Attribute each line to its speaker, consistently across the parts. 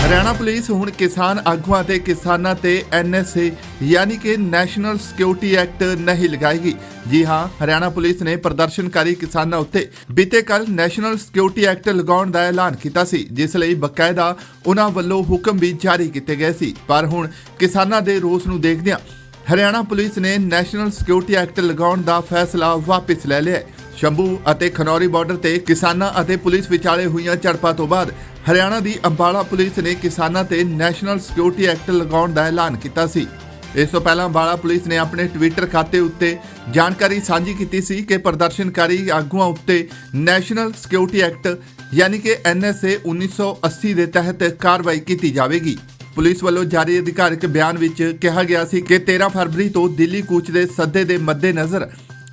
Speaker 1: Haryana police ਹੁਣ ਕਿਸਾਨ ਆਗੂਆਂ ਤੇ ਕਿਸਾਨਾਂ ਤੇ ਐਨਐਸਏ ਯਾਨੀ ਕਿ ਨੈਸ਼ਨਲ ਸਿਕਿਉਰਿਟੀ ਐਕਟ ਨਹੀਂ ਲਗਾਏਗੀ। ਜੀ ਹਾਂ, ਹਰਿਆਣਾ ਪੁਲਿਸ ਨੇ ਪ੍ਰਦਰਸ਼ਨਕਾਰੀ ਕਿਸਾਨਾਂ ਉੱਤੇ ਬੀਤੇ ਕੱਲ ਨੈਸ਼ਨਲ ਸਿਕਿਉਰਿਟੀ ਐਕਟ ਲਗਾਉਣ ਦਾ ਐਲਾਨ ਕੀਤਾ ਸੀ, ਜਿਸ ਲਈ ਬਕਾਇਦਾ ਉਹਨਾਂ ਵੱਲੋਂ ਹੁਕਮ ਵੀ ਜਾਰੀ ਕੀਤੇ ਗਏ ਸੀ। ਪਰ ਹੁਣ ਕਿਸਾਨਾਂ ਦੇ ਰੋਸ ਨੂੰ ਦੇਖਦਿਆਂ ਹਰਿਆਣਾ ਪੁਲਿਸ ਨੇ ਨੈਸ਼ਨਲ ਸਿਕਿਉਰਿਟੀ ਐਕਟ ਲਗਾਉਣ ਦਾ ਫੈਸਲਾ ਵਾਪਸ ਲੈ ਲਿਆ ਸ਼ੰਭੂ ਅਤੇ ਖਨੌਰੀ ਬਾਰਡਰ ਤੇ ਕਿਸਾਨਾਂ ਅਤੇ ਪੁਲਿਸ ਵਿਚਾਲੇ ਹੋਈਆਂ ਝੜਪਾਂ ਤੋਂ ਬਾਅਦ ਹਰਿਆਣਾ ਦੀ ਅੰਬਾਲਾ ਪੁਲਿਸ ਨੇ ਕਿਸਾਨਾਂ ਤੇ ਨੈਸ਼ਨਲ ਸਿਕਿਉਰਿਟੀ ਐਕਟ ਲਗਾਉਣ ਦਾ ਐਲਾਨ ਕੀਤਾ ਸੀ। ਇਸ ਤੋਂ ਪਹਿਲਾਂ ਅੰਬਾਲਾ ਪੁਲਿਸ ਨੇ ਆਪਣੇ ਟਵਿੱਟਰ ਖਾਤੇ ਉੱਤੇ ਜਾਣਕਾਰੀ ਸਾਂਝੀ ਕੀਤੀ ਸੀ ਕਿ ਪ੍ਰਦਰਸ਼ਨਕਾਰੀ ਆਗੂਆਂ ਉੱਤੇ ਨੈਸ਼ਨਲ ਸਿਕਿਉਰਿਟੀ ਐਕਟ ਯਾਨੀ ਕਿ ਐਨਐਸਏ 1980 ਦੇ ਤਹਿਤ ਕਾਰਵਾਈ ਕੀਤੀ ਜਾਵੇਗੀ। ਪੁਲਿਸ ਵੱਲੋਂ ਜਾਰੀ ਅਧਿਕਾਰਿਕ ਬਿਆਨ ਵਿੱਚ ਕਿਹਾ ਗਿਆ ਸੀ ਕਿ 13 ਫਰਵਰੀ ਤੋਂ ਦਿੱਲੀ ਕੂਚ ਦੇ ਸੱਦੇ ਦੇ ਮੱਦੇਨਜ਼ਰ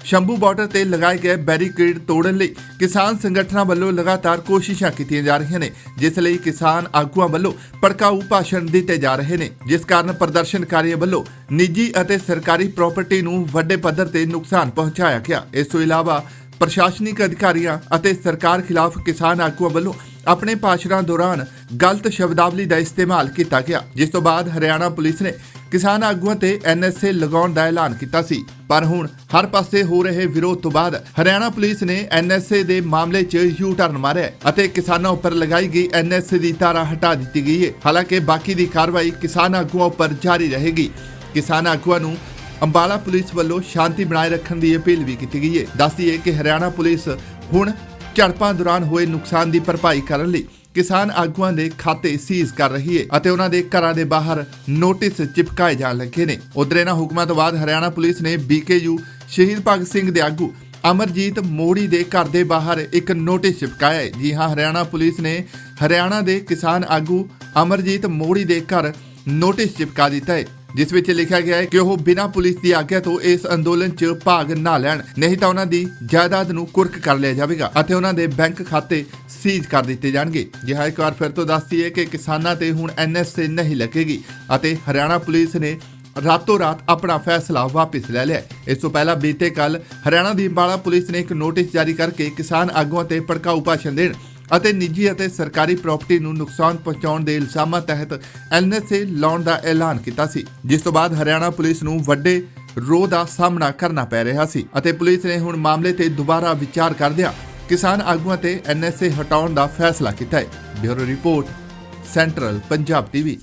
Speaker 1: ਸ਼ੰਭੂ ਬਾਰਡਰ ਤੇ ਲਗਾਏ ਗਏ ਬੈਰੀਕੇਡ ਤੋੜਨ ਲਈ ਕਿਸਾਨ ਸੰਗਠਨਾਂ ਵੱਲੋਂ ਲਗਾਤਾਰ ਕੋਸ਼ਿਸ਼ਾਂ ਕੀਤੀਆਂ ਜਾ ਰਹੀਆਂ ਨੇ, ਜਿਸ ਲਈ ਕਿਸਾਨ ਆਗੂਆਂ ਵੱਲੋਂ ਭੜਕਾਊ ਭਾਸ਼ਣ ਦਿੱਤੇ ਜਾ ਰਹੇ ਨੇ। ਜਿਸ ਕਾਰਨ ਪ੍ਰਦਰਸ਼ਨਕਾਰੀਆਂ ਵੱਲੋਂ ਨਿੱਜੀ ਅਤੇ ਸਰਕਾਰੀ ਪ੍ਰਾਪਰਟੀ ਨੂੰ ਵੱਡੇ ਪੱਧਰ ਤੇ ਨੁਕਸਾਨ ਪਹੁੰਚਾਇਆ ਗਿਆ। ਇਸ ਤੋਂ ਇਲਾਵਾ ਪ੍ਰਸ਼ਾਸਨਿਕ ਅਧਿਕਾਰੀਆਂ ਅਤੇ ਸਰਕਾਰ ਖਿਲਾਫ ਕਿਸਾਨ ਆਗੂਆਂ ਵੱਲੋਂ ਆਪਣੇ ਭਾਸ਼ਣਾਂ ਦੌਰਾਨ ਗਲਤ ਸ਼ਬਦਾਵਲੀ ਦਾ ਇਸਤੇਮਾਲ ਕੀਤਾ ਗਿਆ, ਜਿਸ ਤੋਂ ਬਾਅਦ ਹਰਿਆਣਾ ਪੁਲਿਸ ਨੇ ਕਿਸਾਨ ਆਗੂਆਂ ਤੇ ਐਨਐਸਏ ਲਗਾਉਣ ਦਾ ਐਲਾਨ ਕੀਤਾ ਸੀ। ਪਰ ਹੁਣ ਹਰ ਪਾਸੇ ਹੋ ਰਹੇ ਵਿਰੋਧ ਤੋਂ ਬਾਅਦ ਹਰਿਆਣਾ ਪੁਲਿਸ ਨੇ ਐਨਐਸਏ ਦੇ ਮਾਮਲੇ 'ਚ ਯੂ ਟਰਨ ਮਾਰਿਆ ਅਤੇ ਕਿਸਾਨਾਂ ਉੱਪਰ ਲਗਾਈ ਗਈ ਐਨਐਸਏ ਦੀ ਧਾਰਾ ਹਟਾ ਦਿੱਤੀ ਗਈ ਹੈ। ਹਾਲਾਂਕਿ ਬਾਕੀ ਦੀ ਕਾਰਵਾਈ ਕਿਸਾਨ ਆਗੂਆਂ ਉੱਪਰ ਜਾਰੀ ਰਹੇਗੀ। ਕਿਸਾਨ ਆਗੂਆਂ ਨੂੰ ਅੰਬਾਲਾ ਪੁਲਿਸ ਵੱਲੋਂ ਸ਼ਾਂਤੀ ਬਣਾਏ ਰੱਖਣ ਦੀ ਅਪੀਲ ਵੀ ਕੀਤੀ ਗਈ ਹੈ। ਦੱਸਦੀਏ ਕਿ ਹਰਿਆਣਾ ਪੁਲਿਸ ਹੁਣ ਝੜਪਾਂ ਦੌਰਾਨ ਹੋਏ ਨੁਕਸਾਨ ਦੀ ਭਰਪਾਈ ਕਰਨ ਲਈ ਕਿਸਾਨ ਆਗੂਆਂ ਦੇ ਖਾਤੇ ਸੀਜ਼ ਕਰ ਰਹੀ ਹੈ ਅਤੇ ਉਹਨਾਂ ਦੇ ਘਰਾਂ ਦੇ ਬਾਹਰ ਨੋਟਿਸ ਚਿਪਕਾਏ ਜਾਣ ਲੱਗੇ ਨੇ। ਉਧਰ ਇਹਨਾਂ ਹੁਕਮਾਂ ਤੋਂ ਬਾਅਦ ਹਰਿਆਣਾ ਪੁਲਿਸ ਨੇ ਬੀਕੇਯੂ ਸ਼ਹੀਦ ਭਗਤ ਸਿੰਘ ਦੇ ਆਗੂ ਅਮਰਜੀਤ ਮੋੜੀ ਦੇ ਘਰ ਦੇ ਬਾਹਰ ਇੱਕ ਨੋਟਿਸ ਚਿਪਕਾਇਆ ਹੈ ਜੀ ਹਾਂ, ਹਰਿਆਣਾ ਪੁਲਿਸ ਨੇ ਹਰਿਆਣਾ ਦੇ ਕਿਸਾਨ ਆਗੂ ਅਮਰਜੀਤ ਮੋੜੀ ਦੇ ਘਰ ਨੋਟਿਸ ਚਿਪਕਾ ਦਿੱਤਾ ਹੈ ਜਿਸ ਵਿੱਚ ਲਿਖਿਆ ਗਿਆ ਹੈ ਕਿ ਉਹ ਬਿਨਾਂ ਪੁਲਿਸ ਦੀ ਆਗਿਆ ਤੋਂ ਇਸ ਅੰਦੋਲਨ 'ਚ ਭਾਗ ਨਾ ਲੈਣ। ਨਹੀਂ ਤਾਂ ਉਹਨਾਂ ਦੀ ਜਾਇਦਾਦ ਨੂੰ ਕੁਰਕ ਕਰ ਲਿਆ ਜਾਵੇਗਾ ਅਤੇ ਉਹਨਾਂ ਦੇ ਬੈਂਕ ਖਾਤੇ ਸੀਜ਼ ਕਰ ਦਿੱਤੇ ਜਾਣਗੇ। ਜਿਹਾ ਇੱਕ ਵਾਰ ਫਿਰ ਤੋਂ ਦੱਸਦੀ ਹੈ ਕਿ ਕਿਸਾਨਾਂ ਤੇ ਹੁਣ ਐਨਐਸਏ ਨਹੀਂ ਲੱਗੇਗੀ ਅਤੇ ਹਰਿਆਣਾ ਪੁਲਿਸ ਨੇ ਰਾਤੋਂ ਰਾਤ ਆਪਣਾ ਫੈਸਲਾ ਵਾਪਸ ਲੈ ਲਿਆ ਇਸ ਤੋਂ ਪਹਿਲਾਂ ਬੀਤੇ ਕੱਲ ਹਰਿਆਣਾ ਦੀ ਅੰਬਾਲਾ ਪੁਲਿਸ ਨੇ ਇੱਕ ਨੋਟਿਸ ਜਾਰੀ ਕਰਕੇ ਕਿਸਾਨ ਆਗੂਆਂ ਤੇ ਭੜਕਾਊ ਭਾਸ਼ਣ ਦੇਣ ਅਤੇ ਨਿੱਜੀ ਅਤੇ ਸਰਕਾਰੀ ਪ੍ਰਾਪਰਟੀ ਨੂੰ ਨੁਕਸਾਨ ਪਹੁੰਚਾਉਣ ਦੇ ਇਲਜ਼ਾਮਾਂ ਤਹਿਤ ਐਨਐਸਏ ਲਾਉਣ ਦਾ ਐਲਾਨ ਕੀਤਾ ਸੀ, ਜਿਸ ਤੋਂ ਬਾਅਦ ਹਰਿਆਣਾ ਪੁਲਿਸ ਨੂੰ ਵੱਡੇ ਰੋਹ ਦਾ ਸਾਹਮਣਾ ਕਰਨਾ ਪੈ ਰਿਹਾ ਸੀ ਅਤੇ ਪੁਲਿਸ ਨੇ ਹੁਣ ਮਾਮਲੇ ਤੇ ਦੁਬਾਰਾ ਵਿਚਾਰ ਕਰਦਿਆਂ ਕਿਸਾਨ ਆਗੂਆਂ ਤੇ ਐਨਐਸਏ ਹਟਾਉਣ ਦਾ ਫੈਸਲਾ ਕੀਤਾ ਹੈ। Bureau report, central Punjab TV.